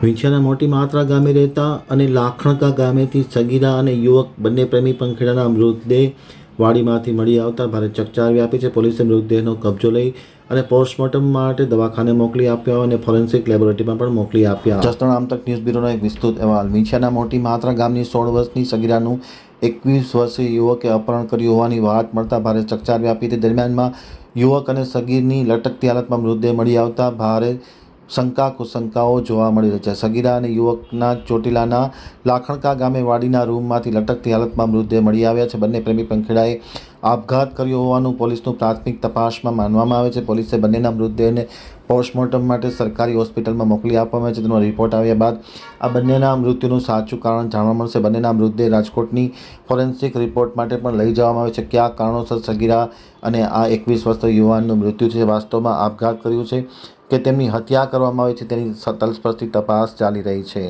વિંછિયાના મોટી માત્રા ગામે રહેતા અને લાખણકા ગામેથી સગીરા અને યુવક બંને પ્રેમી પંખેડાના મૃતદેહ વાડીમાંથી મળી આવતા ભારે ચકચાર વ્યાપી છે. પોલીસે મૃતદેહનો કબજો લઈ અને પોસ્ટમોર્ટમ માટે દવાખાને મોકલી આપ્યા અને ફોરેન્સિક લેબોરેટરીમાં પણ મોકલી આપ્યા. જસદણ આમતક ન્યૂઝ બ્યુરોનો એક વિસ્તૃત અહેવાલ. વિંછિયાના મોટી માત્રા ગામની સોળ વર્ષની સગીરાનું એકવીસ વર્ષીય યુવકે અપહરણ કર્યું હોવાની વાત મળતા ભારે ચકચાર વ્યાપી તે દરમિયાનમાં યુવક અને સગીરની લટકતી હાલતમાં મૃતદેહ મળી આવતા ભારે શંકા કુશંકાઓ જોવા મળી રહી છે. સગીરા અને યુવકના ચોટીલાના લાખણકા ગામે વાડીના રૂમમાંથી લટકતી હાલતમાં મૃતદેહ મળી આવ્યા છે. બંને પ્રેમી પંખેડાએ આપઘાત કર્યો હોવાનું પોલીસનું પ્રાથમિક તપાસમાં માનવામાં આવે છે. પોલીસે બંનેના મૃતદેહને પોસ્ટમોર્ટમ માટે સરકારી હોસ્પિટલમાં મોકલી આપવામાં આવે છે. તેનો રિપોર્ટ આવ્યા બાદ આ બંનેના મૃત્યુનું સાચું કારણ જાણવા મળશે. બંનેના મૃતદેહ રાજકોટની ફોરેન્સિક રિપોર્ટ માટે પણ લઈ જવામાં આવે છે. કયા કારણોસર સગીરા અને આ એકવીસ વર્ષ યુવાનનું મૃત્યુ છે. વાસ્તવમાં આપઘાત કર્યું છે. કે તેમની હત્યા કરવામાં આવી છે તેની તલસ્પર્શી તપાસ ચાલી રહી છે.